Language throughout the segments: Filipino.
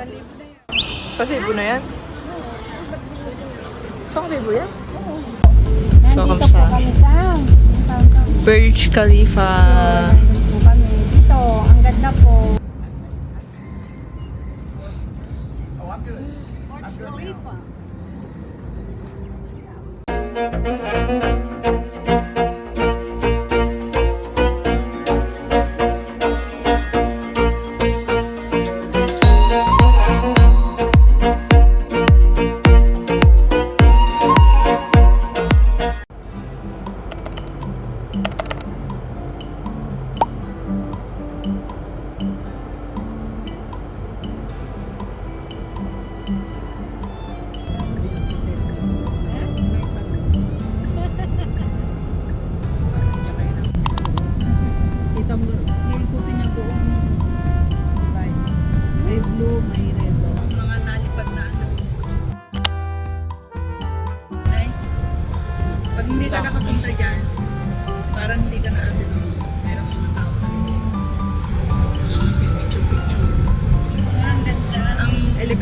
Sa libo na yan? Isang libo yan? So, Nandito kamusta? po kami sa Burj Khalifa. Nandito kami. Dito, ang ganda po. Kita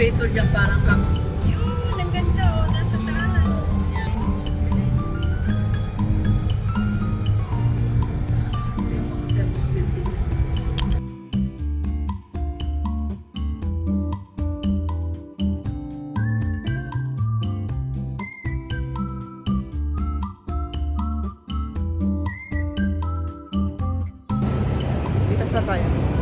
elevator dyan parang capsule. Yun, ang ganda oh. Nasa taas. Yung mga thermal building. Dito sa tayo.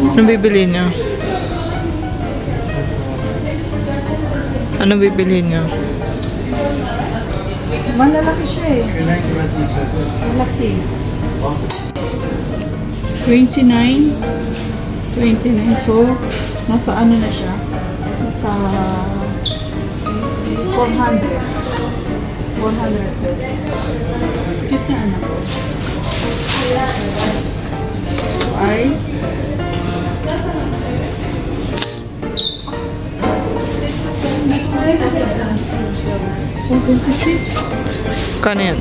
Ano bibili niya? Ano bibili niya? Malalaki siya eh. Malaki. 29. 29. So, nasa ano na siya? Nasa 400. 400 pesos. Cute na anak ko. Ay. Kano yan?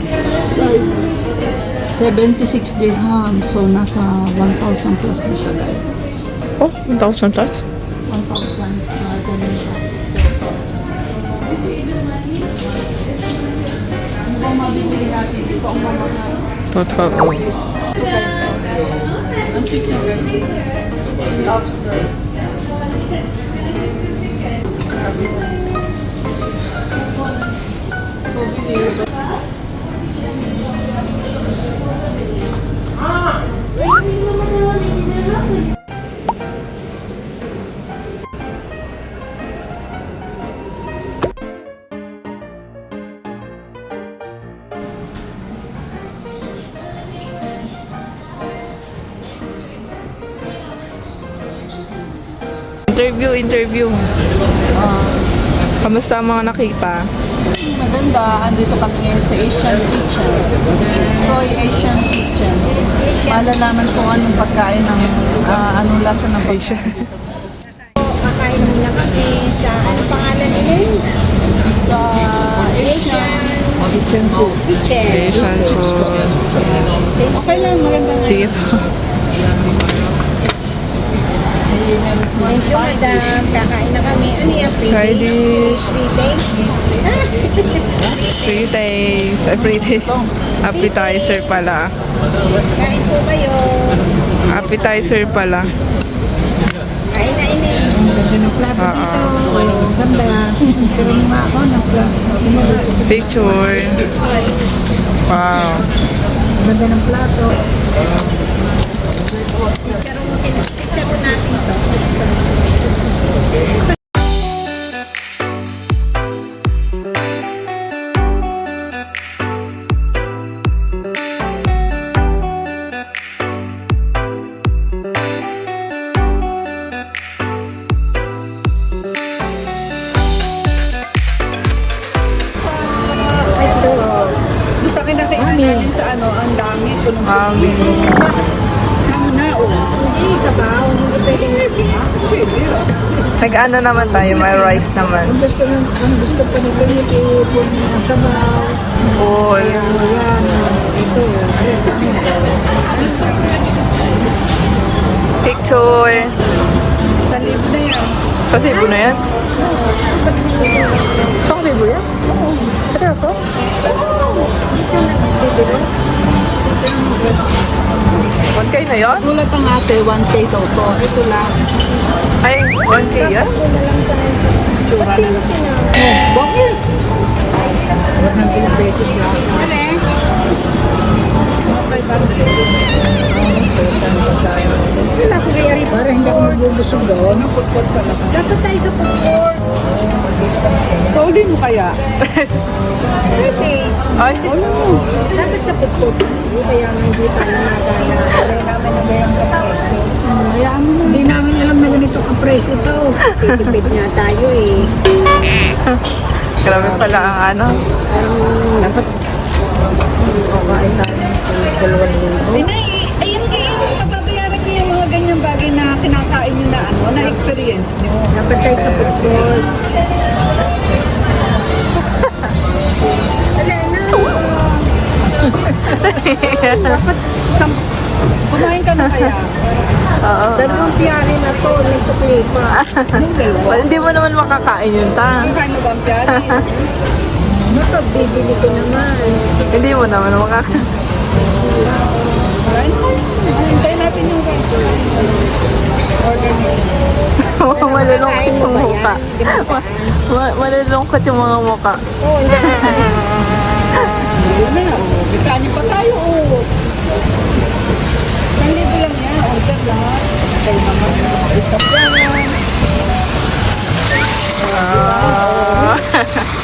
76 dirham. So, nasa 1,000 plus na siya, guys. Oh, 1,000 plus? 1,000. Uh, ganun siya. Pesos. Bang mabibili natin? Ito ang mga Totoo. Ang Boutique na guys. Lobster. Interview, interview. Kamusta ang mga nakita? Maganda, andito kami ngayon sa Asian Kitchen. Soy Asian Kitchen. Malalaman kung anong pagkain ng, ah, anong lasa ng pagkain. Kakain muna kami sa, ano pangalan nila yun? Sa Asian Asian food. Kitchen. Asian food. Okay lang, maganda nga. Sige po. Thank you, madam. Kakain na kami. Ano yan? Free day? dish. Free day? Free taste. Ay, free taste. Appetizer pala. Kain po kayo. Appetizer pala. Kain na ini. Ganda ng plato Oo. dito. Ganda. Picture mo nga ako ng plato. Picture. Wow. Ganda ng plato. Picture mo natin to. Doon sa ano, ang dami. Punong Mami. Kamo na, oh. Hindi, sabaw. Hindi pwedeng Pwede. Nag-ano naman tayo, may rice naman. Ang gusto, ng, ang gusto pa ni Benny, ipon na sabaw. All. Ayan. Ito. Picture. Sa live na yan. Sa Cebu na yan? Sa Cebu yan? Seryoso? One K na yan? Gulat ang ate, 1K daw to. Ito lang. Ay, 1K yan? Tsura na lang. Bakit? Huwag nang pinapesos lang. Wala ko kaya rin. Para hindi ako magbubusog daw. Naputpot ka lang. Dapat tayo sa court. Saulin mo kaya? Ay, Dapat sa court. Kaya nga hindi tayo nagana. Kaya naman na gayang kapreso. Hayaan mo. Hindi namin alam na ganito ang presyo to. Titipid nga tayo eh. grabe pala ang ano. Parang dapat kakain tayo ng dalawang linggo. Sinay, ayun kayo. Papabayaran ko yung mga ganyang bagay na kinakain nyo na ano, na experience nyo. Dapat tayo sa na. Sam Kumain ka na kaya? Oo. Dalawang piyari na to. May sukli pa. Yung dalawa. Well, hindi mo naman makakain yun, ta. Ang kain mo ba ang piyari? Ano to? Bibili ko naman. Hindi mo naman makakain. Hintayin natin yung. Order mo. Malulungkot yung ma- Malulungkot yung mga mukha. Oo, na. Wala na. Oh. Niyo pa tayo. Oh. Isang libo lang yan. Order lahat. Kay mama. Isa lang. Ah.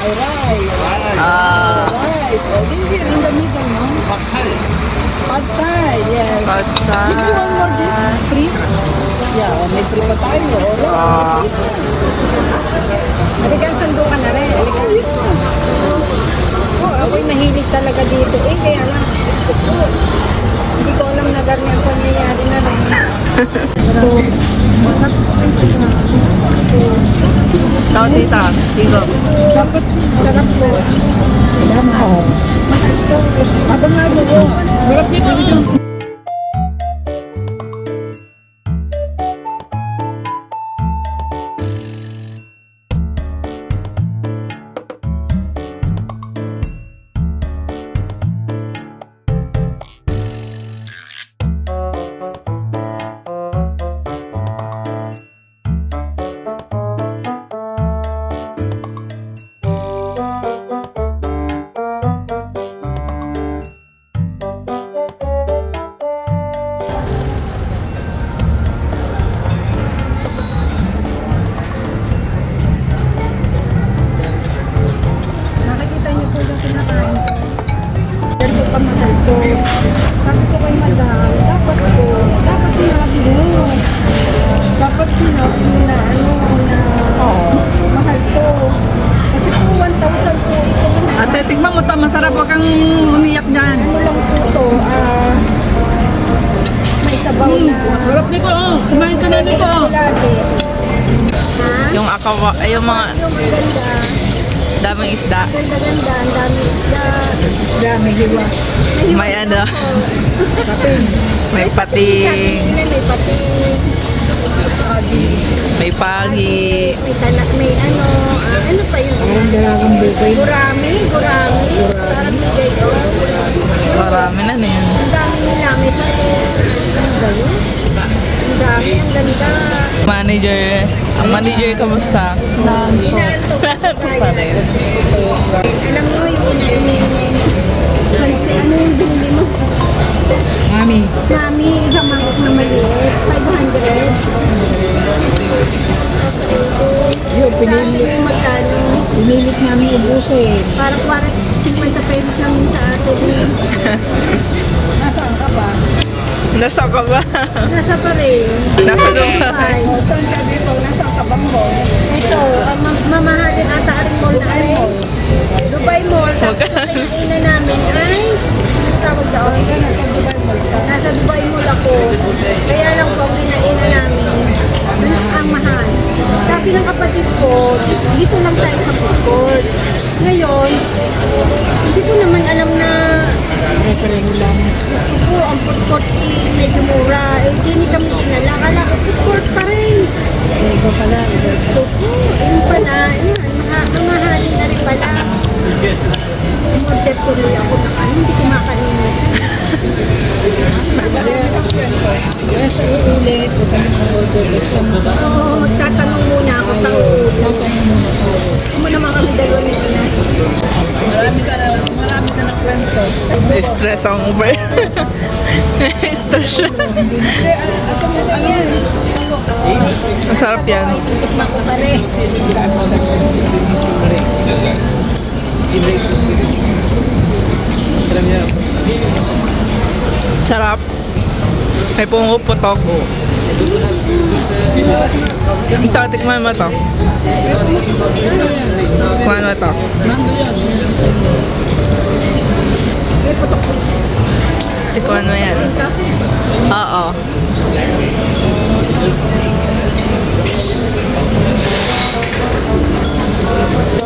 Ay, rice. Ah. Rice. O, din din. Ang gamitan mo. Pad Thai. Pad Thai, yes. Basta. Give me one more this. Free? Yeah, oh, may free pa tayo. Oh, Ah. Halika, sando ka na rin. Halika. Ako'y mahilig talaga dito. Eh, kaya lang. Hindi ko alam na ganyan pangyayari na rin. Ikaw, tita. Tigo. Dapat sarap po. Habang nga mo. Marap niya Ay yung mga daming isda. Ganda-ganda. Ang dami isda. Isda, may. May ano, Kapin. may pating, may pati. may pagi. May tanak, may ano. ano pa yun? Ang dalagang bukay. Gurami. Gurami. Bigay. Oh. Marami na na yun. Ang dami nila. May pati. Ba yun? Ang dami. Ang ganda. Manager, ang manager kamusta? Inaantok. Pa rin. Alam mo yung ina-ina Kasi ano yung binili mo? Mami. Mami, isang mangkok na maliit. 500. Yung Sabi ko magkano? Pinilit namin ubusin. Parang parang 50 pesos lang sa atin. Nasaan ka ba? Nasa ka ba? Nasa pa rin. Nasa doon ka. Five. O, saan ka dito? Nasaan ka bang mo? Ito, ang ma- mamahalin ata rin mall na Dubai Mall. Dubai Mall. Tapos ina namin ay tawag daw. Saan ka? Nasa Dubai Mall ka. Nasa Dubai Mall ako. Kaya lang po, ang kinaina namin, ano ang mahal. Sabi ng kapatid ko, dito lang tayo sa food court. Ngayon, hindi ko naman alam na Referring lang. gusto ko ang food court eh, medyo mura. Eh, di ni kami kinala. Kala food court pa rin. Ito pala. Gusto ko, ayun pala, ayun, maha- mamahalin na rin pala. Umorder tuloy ako ng ano, hindi ko makalimutan. Sa uulit, huwag kami mag-order. Oo, magtatanong sa ulo. Mo naman kami dalawa Ina. Marami ka na, marami ng kwento. Stress ang Uber. Stress siya. Ito mo, ano mo? Ang sarap yan. Ko. Sarap. May pungo putok. Ito, tikman mo to. Tikman mo to. Tikman mo yan. Oo.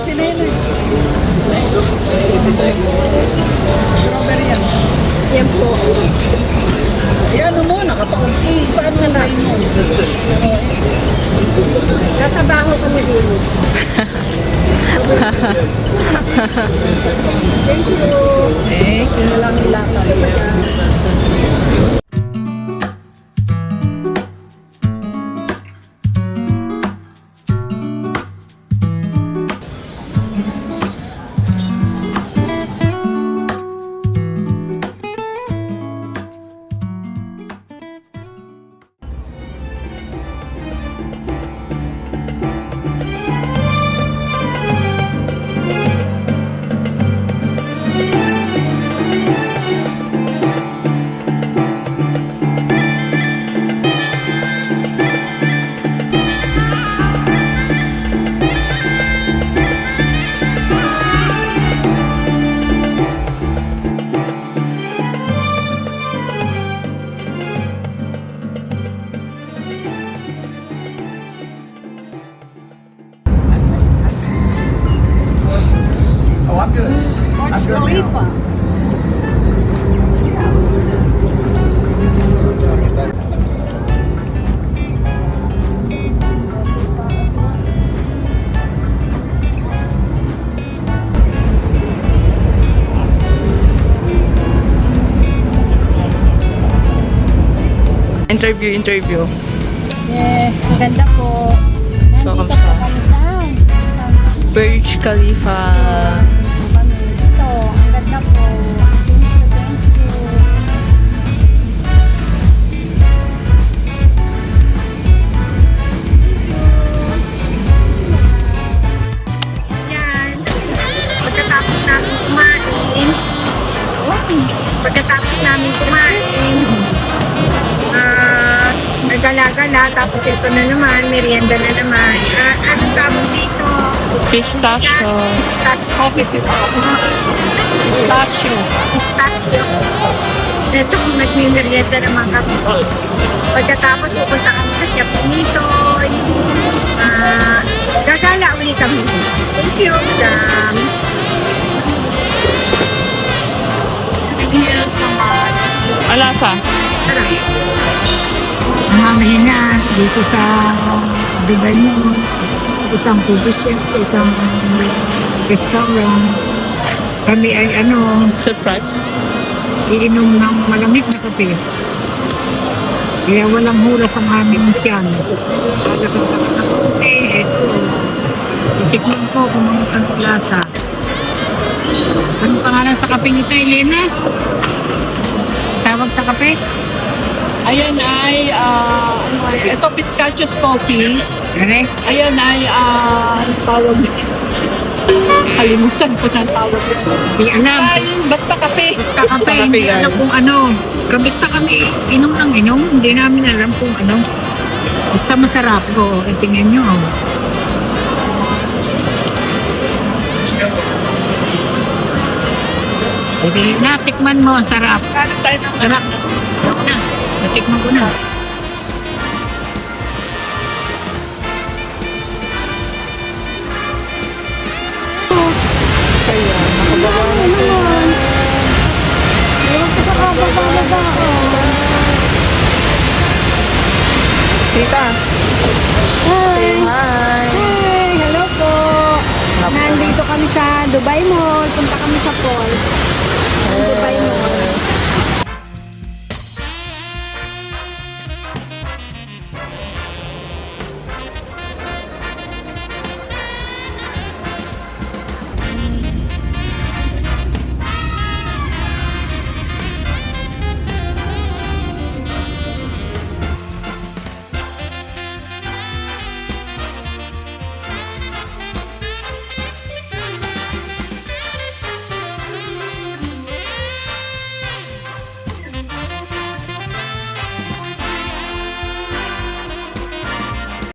Sinene. Strawberry yan. Yan po. Ayan mo, nakataon. Eh, paano na kain mo? Natabaho kami din. Thank you. Eh, Sino lang ilata. Interview, interview. Yes, ang ganda po. So, Nandito kamusta? po kami sa Burj Khalifa. Na naman. Ah, ano tawag dito? Pistachio. Pistachio. Pistachio. Pistachio. Ito kung nagmimerienda naman kami. Pagkatapos pupunta kami sa Chef Nitoy. Ah, gagala ulit kami. Thank you, madam. Thank you so much. Alasa. Tara. Mamaya na dito sa Dubai mo, sa isang coffee shop, sa isang restaurant. Kami ay ano, Surprise. iinom ng malamig na kape. Kaya walang huras ang aming tiyan. Lalakad-lakad na kape, eto. Itikman ko kung ano ang lasa. Ano pangalan sa kape nito, Elena? Tawag sa kape? Ayan ay, ah, ito pistachios coffee. Ano? Ayan ay, ah, ang tawag. Kalimutan ko na ang tawag. Di alam. Ay, basta kape. Basta kape, hindi alam kung ano. Kabista kami, inom ng inom, hindi namin alam kung ano. Basta masarap ko, eh, tingnan nyo. oh. Hindi, natikman mo, ang sarap. Sarap. Ako na, natikman ko na. Tita. Hi! Hi. Hi! Hello po! Nandito kami sa Dubai Mall. Punta kami sa Falls.